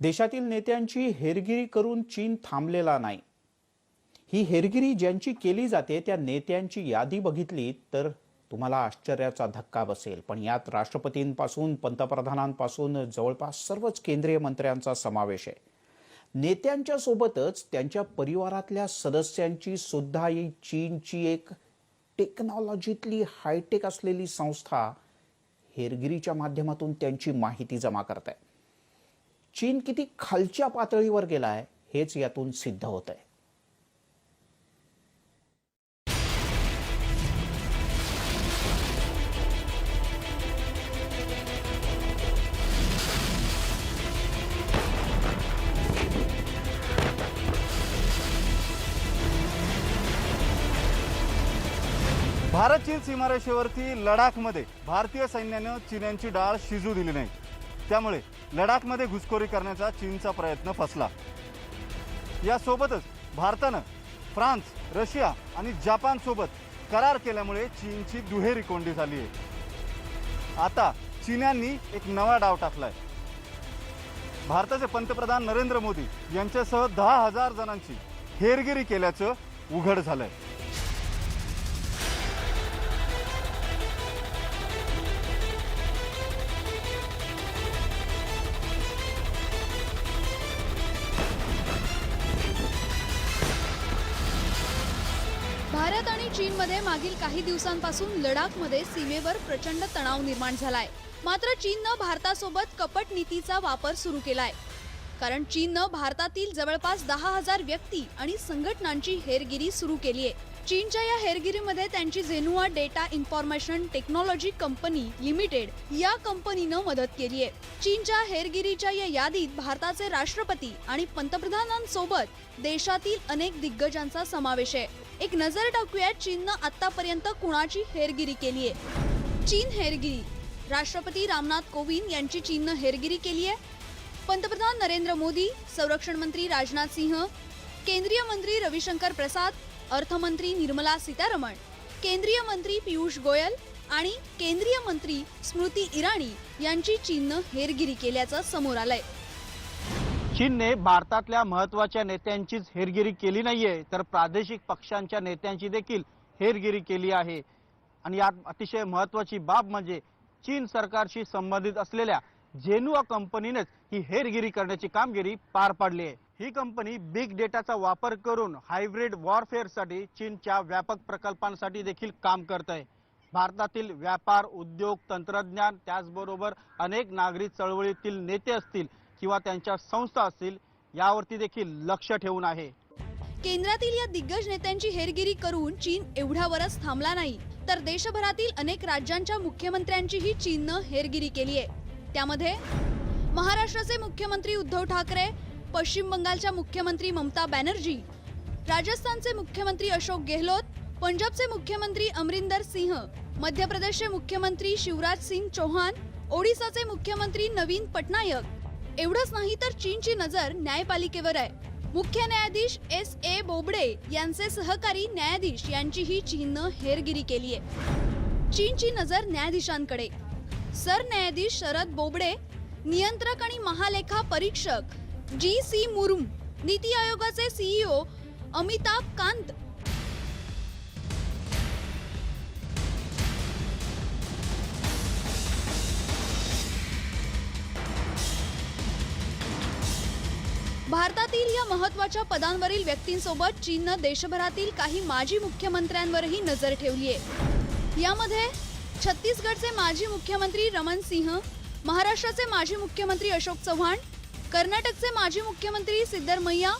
देशातील नेत्यांची हेरगिरी करून चीन थांबलेला नाही. ही हेरगिरी ज्यांची केली जाते त्या नेत्यांची यादी बघितली तर तुम्हाला आश्चर्याचा धक्का बसेल. पण यात राष्ट्रपतींपासून पंतप्रधानांपासून जवळपास सर्वच केंद्रीय मंत्र्यांचा समावेश आहे. नेत्यांच्या सोबतच त्यांच्या परिवारातल्या सदस्यांची सुद्धा ही चीनची एक टेक्नॉलॉजीतली हायटेक असलेली संस्था हेरगिरीच्या माध्यमातून त्यांची माहिती जमा करत आहे. चीन किती खालच्या पातळीवर गेला आहे हेच यातून सिद्ध होत आहे भारत चीन सीमारेषेवरती लडाखमध्ये भारतीय सैन्यानं चीन्यांची डाळ शिजू दिली नाही. त्यामुळे लडाखमध्ये घुसखोरी करण्याचा चीनचा प्रयत्न फसला. यासोबतच भारतानं फ्रान्स रशिया आणि जपानसोबत करार केल्यामुळे चीनची दुहेरी कोंडी झाली आहे आता चीन्यांनी एक नवा डाव टाकलाय. भारताचे पंतप्रधान नरेंद्र मोदी यांच्यासह दहा हजार जणांची हेरगिरी केल्याचं उघड झालंय. चीनमध्ये मागील काही दिवसांपासून लडाखमध्ये सीमेवर प्रचंड तणाव निर्माण झालाय. मात्र चीननं भारतासोबत कपट नीतीचा वापर सुरू केलाय. कारण चीननं भारतातील जवळपास दहा हजार व्यक्ती आणि संघटनांची हेरगिरी सुरू केली आहे. चीनच्या या हेरगिरीमध्ये त्यांची Zhenhua data information technology company limited या कंपनीनं मदत केली आहे. चीनच्या हेरगिरीच्या या यादीत भारताचे राष्ट्रपती आणि पंतप्रधानांसोबत देशातील अनेक दिग्गजांचा समावेश आहे. एक नजर टाकूया चीननं आतापर्यंत कुणाची हेरगिरी केली आहे? चीन हेरगिरी. राष्ट्रपती रामनाथ कोविंद यांची चीननं हेरगिरी केली आहे. पंतप्रधान नरेंद्र मोदी संरक्षण मंत्री राजनाथ सिंह केंद्रीय मंत्री रविशंकर प्रसाद अर्थमंत्री निर्मला सीतारमण केंद्रीय मंत्री पियुष गोयल आणि केंद्रीय मंत्री स्मृती इराणी यांची चीननं हेरगिरी केल्याचं समोर आलंय. चीनने भारतातल्या महत्त्वाच्या नेत्यांचीच हेरगिरी केली नाहीये तर प्रादेशिक पक्षांच्या नेत्यांची देखील हेरगिरी केली आहे. आणि यात अतिशय महत्वाची बाब म्हणजे चीन सरकारशी संबंधित असलेल्या जेनुआ कंपनीनेच ही हेरगिरी करण्याची कामगिरी पार पाडली आहे. ही कंपनी बिग डेटाचा वापर करून हायब्रिड वॉरफेअरसाठी चीनच्या व्यापक प्रकल्पांसाठी देखील काम करत आहे भारतातील व्यापार उद्योग तंत्रज्ञान त्याचबरोबर अनेक नागरी चळवळीतील नेते असतील किंवा त्यांच्या संस्था असतील यावरती देखील लक्ष ठेवून आहे. केंद्रातील या दिग्गज नेत्यांची हेरगिरी करून चीन एवढ्यावरच थांबला नाही तर देशभरातील अनेक राज्यांच्या मुख्यमंत्र्यांचीही चीननं हेरगिरी केली आहे. त्यामध्ये महाराष्ट्राचे मुख्यमंत्री उद्धव ठाकरे पश्चिम बंगालच्या मुख्यमंत्री ममता बॅनर्जी राजस्थानचे मुख्यमंत्री अशोक गेहलोत पंजाबचे मुख्यमंत्री अमरिंदर सिंह मध्य प्रदेशचे मुख्यमंत्री शिवराज सिंग चौहान ओडिसाचे मुख्यमंत्री नवीन पटनायक एवढंच नाही तर चीनची नजर न्यायपालिकेवर आहे. मुख्य न्यायाधीश एस ए बोबडे यांचे सहकारी न्यायाधीश यांचीही चीननं हेरगिरी केली आहे. चीनची नजर न्यायाधीशांकडे. सरन्यायाधीश शरद बोबडे नियंत्रक आणि महालेखा परीक्षक जी सी मुर्म नीती आयोगाचे सीईओ अमिताभ कांत भारतातील या महत्त्वाच्या पदांवरील व्यक्तींसोबत चीननं देशभरातील काही माजी मुख्यमंत्र्यांवरही नजर ठेवली आहे. यामध्ये छत्तीसगडचे माजी मुख्यमंत्री रमण सिंह महाराष्ट्राचे माजी मुख्यमंत्री अशोक चव्हाण कर्नाटकचे माजी मुख्यमंत्री सिद्धरमैया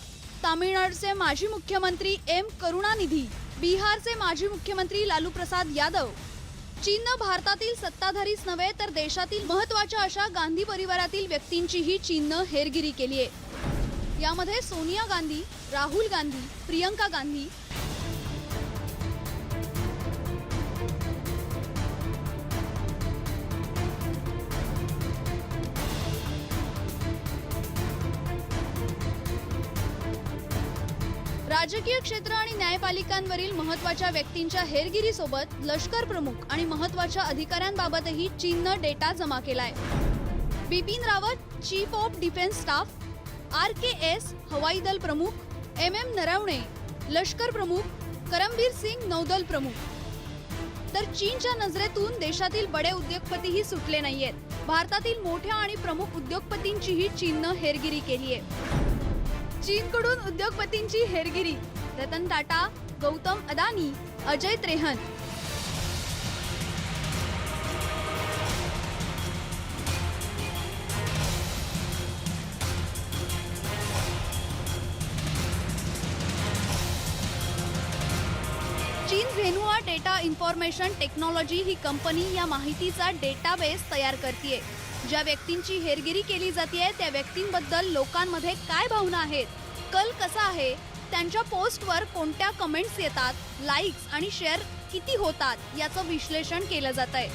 तामिळनाडूचे माजी मुख्यमंत्री एम करुणानिधी बिहारचे माजी मुख्यमंत्री लालू प्रसाद यादव. चीननं भारतातील सत्ताधारीच नव्हे तर देशातील महत्त्वाच्या अशा गांधी परिवारातील व्यक्तींचीही चीननं हेरगिरी केली आहे. यामध्ये सोनिया गांधी राहुल गांधी प्रियंका गांधी. राजकीय क्षेत्र आणि न्यायपालिकांवरील महत्त्वाच्या व्यक्तींच्या हेरगिरीसोबत लष्कर प्रमुख आणि महत्त्वाच्या अधिकाऱ्यांबाबतही चीननं डेटा जमा केलाय. Bipin Rawat chief of defence staff R K S हवाई दल प्रमुख एम एम नरावणे लष्कर प्रमुख करमबीर सिंग नौदल प्रमुख. तर चीनच्या नजरेतून देशातील बडे उद्योगपतीही सुटले नाहीयेत. भारतातील मोठ्या आणि प्रमुख उद्योगपतींचीही चीननं हेरगिरी केली आहे चीनकडून उद्योगपतींची हेरगिरी Ratan Tata Gautam Adani Ajay Trehan. Data information technology ही कंपनी या माहितीचा डेटाबेस तयार करते ज्या व्यक्तींची हेरगिरी केली जाते त्या व्यक्तींबद्दल लोकांमध्ये काय भावना आहेत कल कसा आहे त्यांच्या पोस्टवर कोणत्या कमेंट्स येतात लाईक्स आणि शेअर किती होतात याचं विश्लेषण केलं जात आहे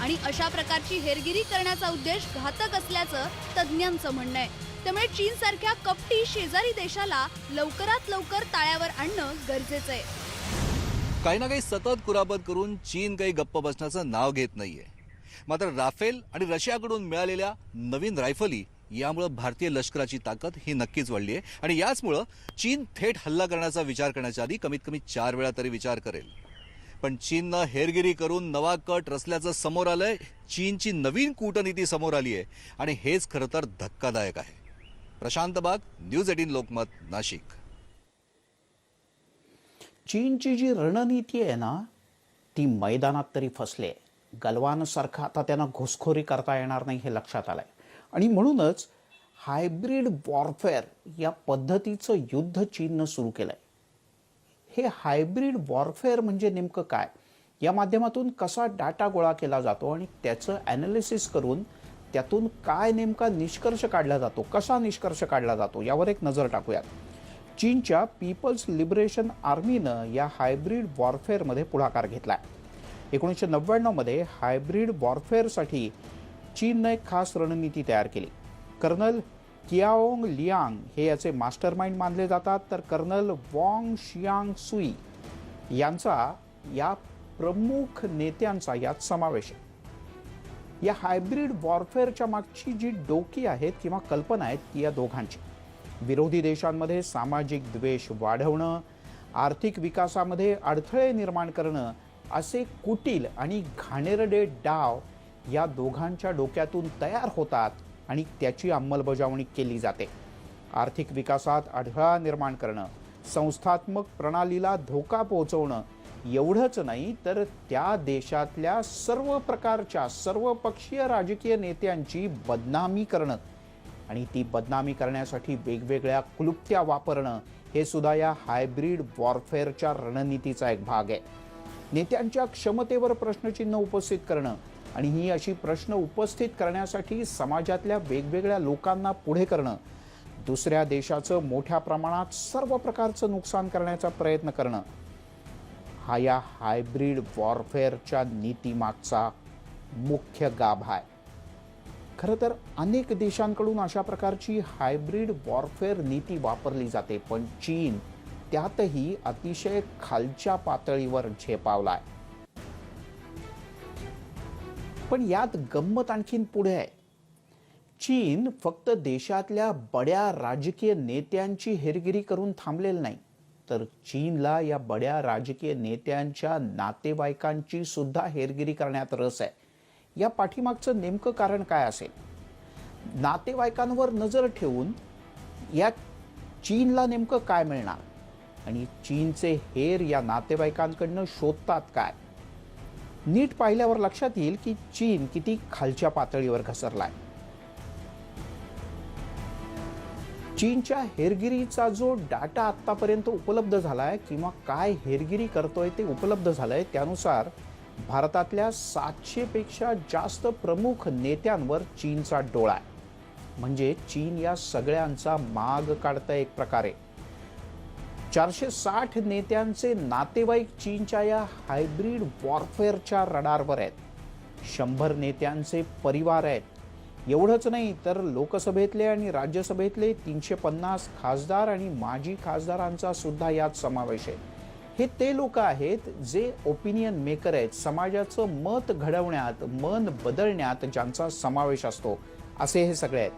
आणि अशा प्रकारची हेरगिरी करण्याचा उद्देश घातक असल्याचं तज्ज्ञांचं म्हणणं आहे. त्यामुळे चीन सारख्या कपटी शेजारी देशाला लवकरात लवकर ताळ्यावर आणणं गरजेचं आहे. काही ना काही सतत कुरापत करून चीन काही गप्प बसण्याचं नाव घेत नाहीये. मात्र राफेल आणि रशियाकडून मिळालेल्या नवीन रायफली यामुळं भारतीय लष्कराची ताकद ही नक्कीच वाढली आहे आणि याचमुळं चीन थेट हल्ला करण्याचा विचार करण्याच्या आधी कमीत कमी चार वेळा तरी विचार करेल. पण चीननं हेरगिरी करून नवा कट रचल्याचं समोर आलंय चीनची नवीन कूटनीती समोर आली आहे आणि हेच खरं तर धक्कादायक आहे. प्रशांत बाग न्यूज एटीन लोकमत नाशिक. चीनची जी रणनीती आहे ना ती मैदानात तरी फसली. आहे गलवानसारखं आता त्यांना घुसखोरी करता येणार नाही हे लक्षात आलं आहे आणि म्हणूनच हायब्रिड वॉरफेअर या पद्धतीचं युद्ध चीननं सुरू केलं आहे हे हायब्रिड वॉरफेअर म्हणजे नेमकं काय? या माध्यमातून कसा डाटा गोळा केला जातो आणि त्याचं ॲनालिसिस करून त्यातून काय नेमका निष्कर्ष काढला जातो कसा निष्कर्ष काढला जातो यावर एक नजर टाकूयात. चीनच्या पीपल्स लिबरेशन आर्मीनं या हायब्रिड वॉरफेअरमध्ये पुढाकार घेतला एकोणीसशे नव्याण्णवमध्ये हायब्रिड वॉरफेअरसाठी चीननं एक खास रणनीती तयार केली. कर्नल कियाओंग लियांग हे याचे मास्टरमाइंड मानले जातात. तर कर्नल वॉंग शियांग सुई यांचा या प्रमुख नेत्यांचा यात समावेश आहे. या हायब्रिड वॉरफेअरच्या मागची जी डोकी आहेत किंवा कल्पना आहेत ती या दोघांची. विरोधी देशांमध्ये सामाजिक द्वेष वाढवणं आर्थिक विकासामध्ये अडथळे निर्माण करणं असे कुटील आणि घाणेरडे डाव या दोघांच्या डोक्यातून तयार होतात आणि त्याची अंमलबजावणी केली जाते. आर्थिक विकासात अडथळा निर्माण करणं संस्थात्मक प्रणालीला धोका पोहोचवणं एवढंच नाही तर त्या देशातल्या सर्व प्रकारच्या सर्वपक्षीय राजकीय नेत्यांची बदनामी करणं आणि ती बदनामी करण्यासाठी वेगवेगळ्या क्लुप्त्या वापरणं हे सुद्धा या हायब्रिड वॉरफेअरच्या रणनीतीचा एक भाग आहे. नेत्यांच्या क्षमतेवर प्रश्नचिन्ह उपस्थित करणं आणि ही अशी प्रश्न उपस्थित करण्यासाठी समाजातल्या वेगवेगळ्या लोकांना पुढे करणं दुसऱ्या देशाचं मोठ्या प्रमाणात सर्व प्रकारचं नुकसान करण्याचा प्रयत्न करणं हा या हायब्रिड वॉरफेअरच्या नीतीमागचा मुख्य गाभा आहे. खरं तर अनेक देशांकडून अशा प्रकारची हायब्रिड वॉरफेअर नीती वापरली जाते पण चीन त्यातही अतिशय खालच्या पातळीवर झेपावलाय. पण यात गंमत आणखीन पुढे आहे. चीन फक्त देशातल्या बड्या राजकीय नेत्यांची हेरगिरी करून थांबलेलं नाही तर चीनला या बड्या राजकीय नेत्यांच्या नातेवाईकांची सुद्धा हेरगिरी करण्यात रस आहे. या पाठीमागचं नेमकं कारण काय असेल? नातेवाईकांवर नजर ठेवून या चीनला नेमकं काय मिळणार? आणि चीनचे हेर या नातेवाईकांकडनं शोधतात काय? नीट पाहिल्यावर लक्षात येईल की चीन किती खालच्या पातळीवर घसरलाय. चीनच्या हेरगिरीचा जो डाटा आतापर्यंत उपलब्ध झालाय किंवा काय हेरगिरी करतोय ते उपलब्ध झालंय त्यानुसार भारतातल्या सातशेपेक्षा जास्त प्रमुख नेत्यांवर चीनचा डोळा आहे. म्हणजे चीन या सगळ्यांचा माग काढतं एक प्रकारे. चारशे साठ नेत्यांचे नातेवाईक चीनच्या या हायब्रिड वॉरफेअरच्या रडारवर आहेत. शंभर नेत्यांचे परिवार आहेत. एवढंच नाही तर लोकसभेतले आणि राज्यसभेतले तीनशे पन्नास खासदार आणि माजी खासदारांचा सुद्धा यात समावेश आहे. हे ते लोक आहेत जे ओपिनियन मेकर आहेत. समाजाचं मत घडवण्यात मन बदलण्यात ज्यांचा समावेश असतो असे हे सगळे आहेत.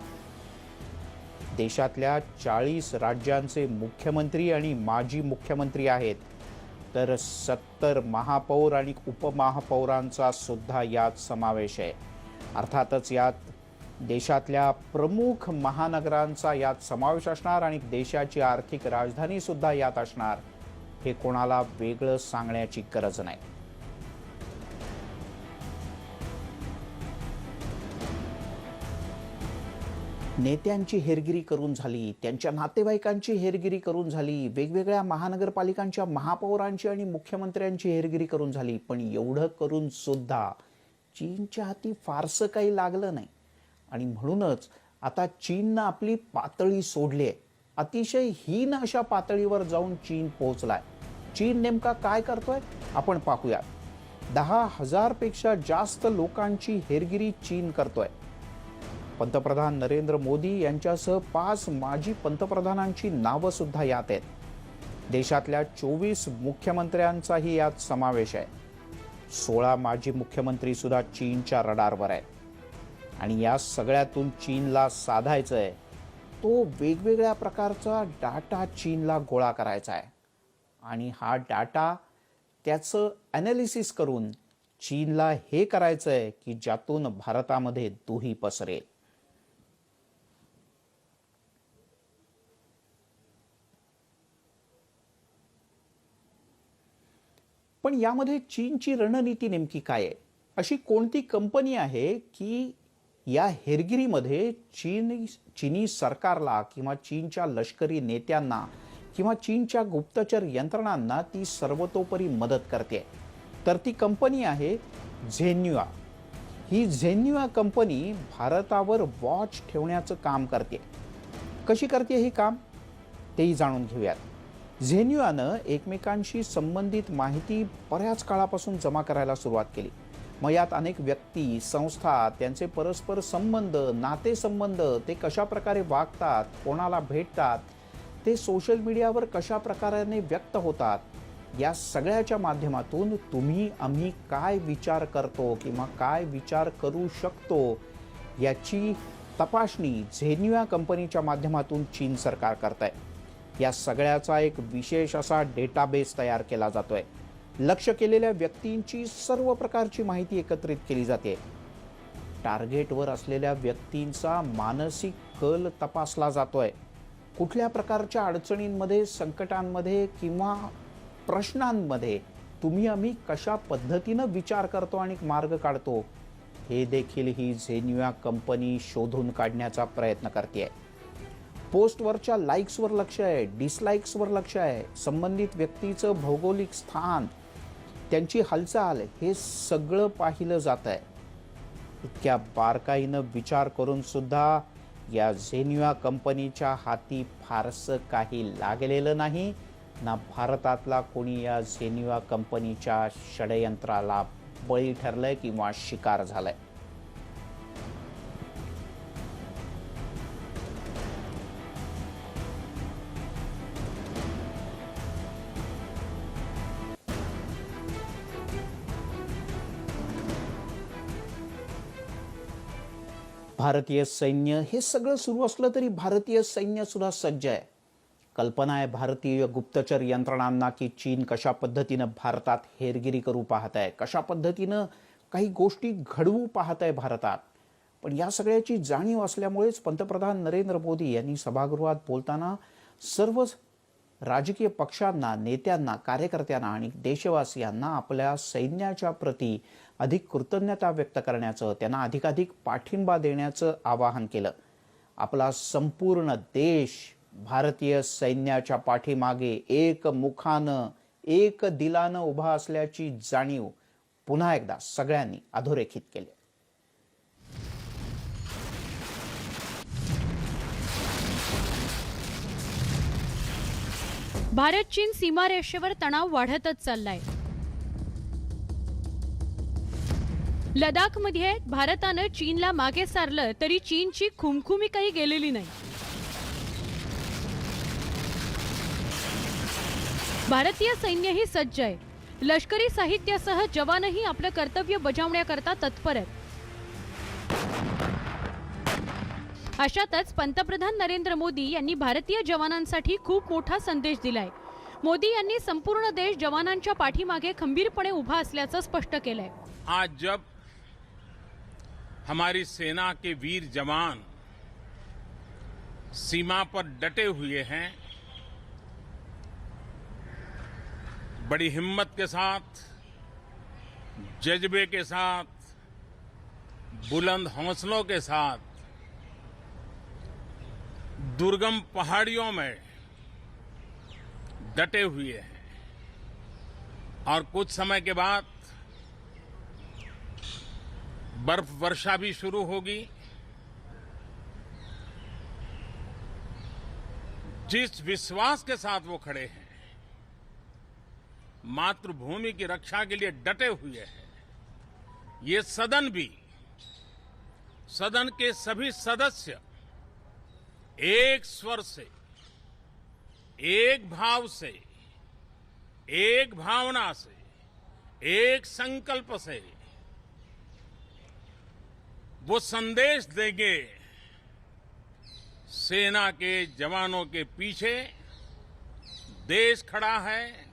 देशातल्या चाळीस राज्यांचे मुख्यमंत्री आणि माजी मुख्यमंत्री आहेत. तर सत्तर महापौर आणि उपमहापौरांचा सुद्धा यात समावेश आहे. अर्थातच यात देशातल्या प्रमुख महानगरांचा यात समावेश असणार आणि देशाची आर्थिक राजधानीसुद्धा यात असणार. हे कोणाला वेगळं सांगण्याची गरज नाही. नेत्यांची हेरगिरी करून झाली त्यांच्या नातेवाईकांची हेरगिरी करून झाली वेगवेगळ्या महानगरपालिकांच्या महापौरांची आणि मुख्यमंत्र्यांची हेरगिरी करून झाली पण एवढं करून सुद्धा चीनच्या हाती फारसं काही लागलं नाही. आणि म्हणूनच आता चीननं आपली पातळी सोडली आहे. अतिशय हीन अशा पातळीवर जाऊन चीन पोहोचलाय. चीन नेमका काय करतोय? आपण पाहूयात दहा हजारपेक्षा जास्त लोकांची हेरगिरी चीन करतोय. पंतप्रधान नरेंद्र मोदी यांच्यासह पाच माजी पंतप्रधानांची नावं सुद्धा यात आहेत. देशातल्या चोवीस मुख्यमंत्र्यांचाही यात समावेश आहे. सोळा माजी मुख्यमंत्री सुद्धा चीनच्या रडारवर आहेत. आणि या सगळ्यातून चीनला साधायचं आहे तो वेगवेगळ्या प्रकारचा डाटा चीनला गोळा करायचा आहे. आणि हा डाटा त्याचं ॲनालिसिस करून चीनला हे करायचं आहे की ज्यातून भारतामध्ये दुही पसरेल. पण यामध्ये चीनची रणनीती नेमकी काय आहे? अशी कोणती कंपनी आहे की या हेरगिरीमध्ये चीन चिनी सरकारला किंवा चीनच्या लष्करी नेत्यांना किंवा चीनच्या गुप्तचर यंत्रणांना ती सर्वतोपरी मदत करते. तर ती कंपनी आहे झेन्युआ. ही झेन्युआ कंपनी भारतावर वॉच ठेवण्याचं काम करते. कशी करते हे काम? तेही जाणून घेऊयात. झेन्युआनं एकमेकांशी संबंधित माहिती बऱ्याच काळापासून जमा करायला सुरुवात केली. मग यात अनेक व्यक्ती संस्था त्यांचे परस्पर संबंध नातेसंबंध ते कशा प्रकारे वागतात कोणाला भेटतात ते सोशल मीडियावर कशा प्रकाराने व्यक्त होतात या सगळ्याच्या माध्यमातून तुम्ही आम्ही काय विचार करतो किंवा काय विचार करू शकतो याची तपासणी झेन्युआ कंपनीच्या माध्यमातून चीन सरकार करत आहे या सगळ्याचा एक विशेष असा डेटाबेस तयार केला जातो आहे लक्ष केलेल्या व्यक्तींची सर्व प्रकारची माहिती एकत्रित केली जाते. टार्गेटवर असलेल्या व्यक्तींचा मानसिक कल तपासला जातोय. कुठल्या प्रकारच्या अडचणींमध्ये संकटांमध्ये किंवा प्रश्नांमध्ये तुम्ही आम्ही कशा पद्धतीनं विचार करतो आणि मार्ग काढतो हे देखील ही झेन्युआ कंपनी शोधून काढण्याचा प्रयत्न करते पोस्टवरच्या लाईक्सवर लक्ष आहे डिसलाईक्सवर लक्ष आहे. संबंधित व्यक्तीचं भौगोलिक स्थान त्यांची हालचाल हे सगळं पाहिलं जात आहे. इतक्या बारकाईनं विचार करून सुद्धा या झेन्युआ कंपनीच्या हाती फारसं काही लागलेलं नाही. ना भारतातला कोणी या झेन्युआ कंपनीच्या षडयंत्राला बळी ठरलंय किंवा शिकार झालाय. भारतीय सैन्य हे सगळं सुरू असलं तरी भारतीय सैन्य सुद्धा सज्ज आहे. कल्पना आहे भारतीय गुप्तचर यंत्रणांना की चीन कशा पद्धतीनं भारतात हेरगिरी करू पाहत आहे कशा पद्धतीनं काही गोष्टी घडवू पाहत आहे भारतात. पण या सगळ्याची जाणीव असल्यामुळेच पंतप्रधान नरेंद्र मोदी यांनी सभागृहात बोलताना सर्व राजकीय पक्षांना नेत्यांना कार्यकर्त्यांना आणि देशवासियांना आपल्या सैन्याच्या प्रती अधिक कृतज्ञता व्यक्त करण्याचं त्यांना अधिकाधिक पाठिंबा देण्याचं आवाहन केलं. आपला संपूर्ण देश भारतीय सैन्याच्या पाठीमागे एक मुखानं एक दिलानं उभा असल्याची जाणीव पुन्हा एकदा सगळ्यांनी अधोरेखित केली. भारत चीन सीमारेषेवर तणाव वाढतच चाललाय. लडाखमध्ये भारतानं चीनला मागे सारलं तरी चीनची खुमखुमी काही गेलेली नाही. भारतीय सैन्यही सज्ज आहे. लष्करी साहित्यासह जवानही आपलं कर्तव्य बजावण्याकरता तत्पर आहेत अशातच पंतप्रधान नरेंद्र मोदी यांनी भारतीय जवानांसाठी खूप मोठा संदेश दिलाय. मोदी यांनी संपूर्ण देश जवानांच्या पाठीमागे खंबीरपणे उभा असल्याचं स्पष्ट केलंय. आज जब हमारी सेना के वीर जवान सीमा पर डटे हुए हैं। बड़ी हिम्मत के साथ, जज्बे के साथ, बुलंद हौसलों के साथ, दुर्गम पहाड़ियों में डटे हुए हैं। और कुछ समय के बाद बर्फ़ वर्षा भी शुरू होगी। जिस विश्वास के साथ वो खड़े हैं, मातृभूमि की रक्षा के लिए डटे हुए हैं, ये सदन भी, सदन के सभी सदस्य एक स्वर से, एक भाव से, एक भावना से, एक संकल्प से वो संदेश देंगे सेना के जवानों के पीछे। देश खड़ा है।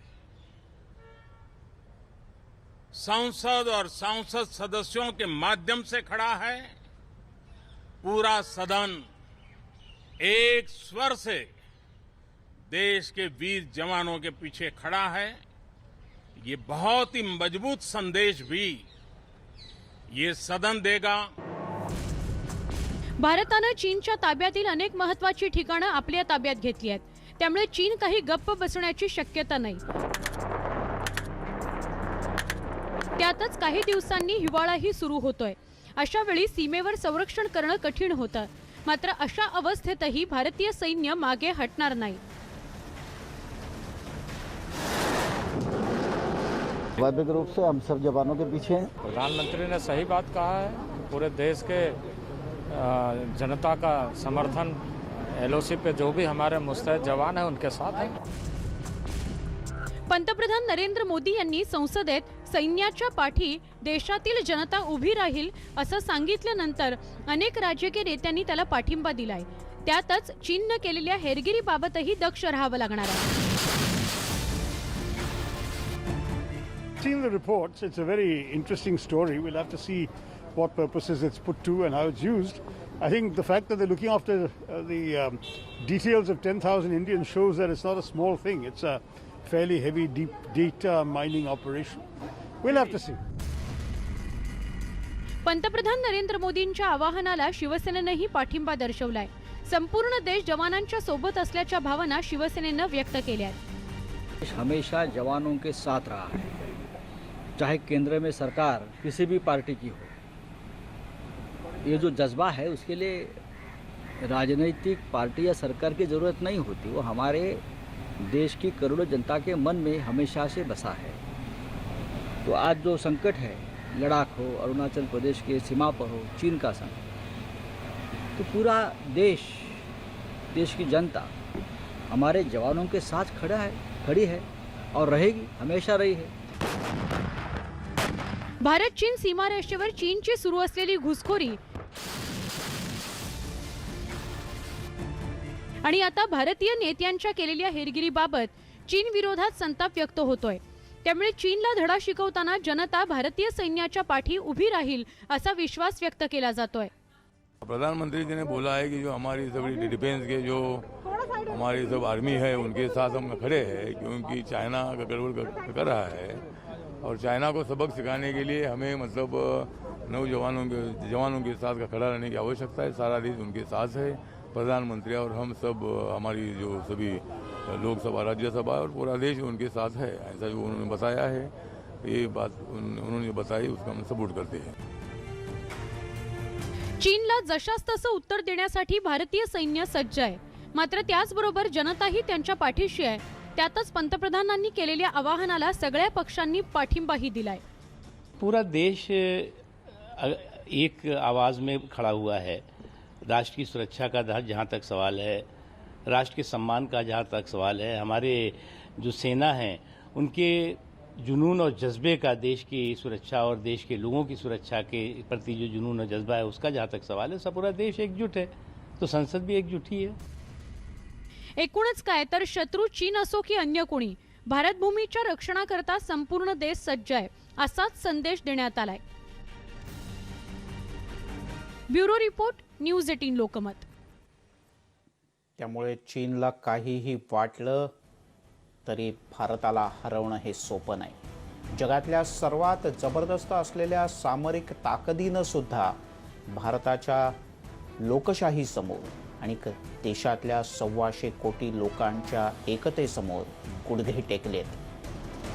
संसद और सांसद सदस्यों के माध्यम से खड़ा है। पूरा सदन एक स्वर से देश के वीर जवानों के पीछे खड़ा है। ये बहुत ही मज़बूत संदेश भी ये सदन देगा। भारतानं चीनच्या ताब्यातील अनेक महत्वाची ठिकाणं आपल्या ताब्यात घेतली आहेत. त्यामुळे चीन काही गप्प बसण्याची शक्यता नाही. त्यातच काही दिवसांनी हिवाळाही सुरू होतोय. अशा वेळी सीमेवर संरक्षण करणं कठीण होतं. मात्र अशा अवस्थेतही भारतीय सैन्य मागे हटणार नाही. स्वाभाविक रूप से हम सब जवानों के पीछे हैं। प्रधानमंत्री ने सही बात कहा है। पूरे देश के जनता का समर्थन एलओसी पे जो भी हमारे मुस्तैद जवान हैं उनके साथ है पंतप्रधान नरेंद्र मोदी यांनी संसदेत सैन्याच्या पाठी देशातील जनता उभी राहील असं सांगितल्यानंतर अनेक राजकीय नेत्यांनी त्याला पाठिंबा दिलाय त्यातच चीननं केलेल्या हेरगिरीबाबतही दक्ष राहावं लागणार आहे seen the reports. It's a very interesting story. We'll have to see what purposes it's put to and how it's used. I think the fact that they're looking after uh, the um, details of 10,000 Indians shows that it's not a small thing. It's a fairly heavy, deep data mining operation. We'll have to see. पंतप्रधान नरेंद्र मोदींच्या आवाहनाला शिवसेनेनंही पाठिंबा दर्शवलाय संपूर्ण देश जवानांच्या सोबत असल्याच्या भावना शिवसेनेनं व्यक्त केल्या देश हमेशा जवानों के साथ रहा है चाहे केंद्र में सरकार किसी भी पार्टी की हो ये जो जज्बा है उसके लिए राजनीतिक पार्टी या सरकार की ज़रूरत नहीं होती। वो हमारे देश की करोड़ों जनता के मन में हमेशा से बसा है। तो आज जो संकट है लद्दाख हो अरुणाचल प्रदेश के सीमा पर हो चीन का संकट तो पूरा देश देश की जनता हमारे जवानों के साथ खड़ा है खड़ी है और रहेगी हमेशा रही है। भारत चीन सीमारेषेवर चीनची सुरू असलेली घुसखोरी आणि आता भारतीय नेत्यांच्या केलेल्या हेरगिरीबाबत चीन विरोधात संताप व्यक्त होतोय. त्यामुळे चीनला धडा शिकवताना जनता भारतीय सैन्याच्या पाठी उभी राहील असा विश्वास व्यक्त केला जातोय. प्रधानमंत्री जी ने बोला है कि जो हमारी सभी डिफेंस के जो हमारी सब आर्मी है उनके साथ हम खड़े हैं क्योंकि चाइना का गड़बड़ कर, रहा है। और चाइना को सबक सिखाने के लिए हमें मतलब नौजवानों के जवानों के साथ खड़ा रहने की आवश्यकता है। सारा देश उनके साथ है। प्रधानमंत्री और हम सब हमारी जो सभी लोकसभा राज्यसभा और पूरा देश उनके साथ है ऐसा जो उन्होंने बताया है ये बात उन- उन्होंने बताई उसका हम सपोर्ट करते हैं। चीनला जशास तसं उत्तर देण्यासाठी भारतीय सैन्य सज्ज आहे. मात्र त्याचबरोबर जनताही त्यांच्या पाठीशी आहे. त्यातच पंतप्रधानांनी केलेल्या आवाहनाला सगळ्या पक्षांनी पाठिंबाही दिलाय. पूरा देश एक आवाज़ में खड़ा हुआ है. राष्ट्र की सुरक्षा का जहाँ- तक सवाल है राष्ट्र के सम्मान का जहाँ तक सवाल है हमारे जो सेना है उनके जुनून और जज्बे का देश की सुरक्षा और देश के लोगों की सुरक्षा के प्रति जो जुनून और जज्बा है उसका जहाँ तक सवाल है सब पूरा देश एकजुट है तो संसद भी एकजुट ही है। एकूणच काय तर शत्रू चीन असो की अन्य कोणी भारत भूमीच्या रक्षणाकरता संपूर्ण देश सज्ज आहे असाच संदेश देण्यात आलाय. Bureau report news eighteen Lokmat. त्यामुळे चीनला काहीही वाटलं तरी भारताला हरवणं हे सोपं नाही. जगातल्या सर्वात जबरदस्त असलेल्या सामरिक ताकदीनं सुद्धा भारताच्या लोकशाहीसमोर आणि क- देशातल्या सव्वाशे कोटी लोकांच्या एकतेसमोर गुडघे टेकलेत.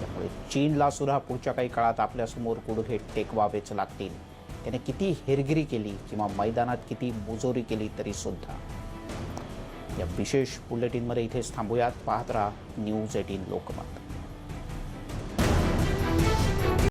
त्यामुळे चीनला सुद्धा पुढच्या काही काळात आपल्यासमोर गुडघे टेकवावेच लागतील. त्याने किती हेरगिरी केली किंवा मैदानात किती मुजोरी केली तरी सुद्धा. या विशेष बुलेटिनमध्ये इथेच थांबूयात. पाहत राहा न्यूज एटीन लोकमत.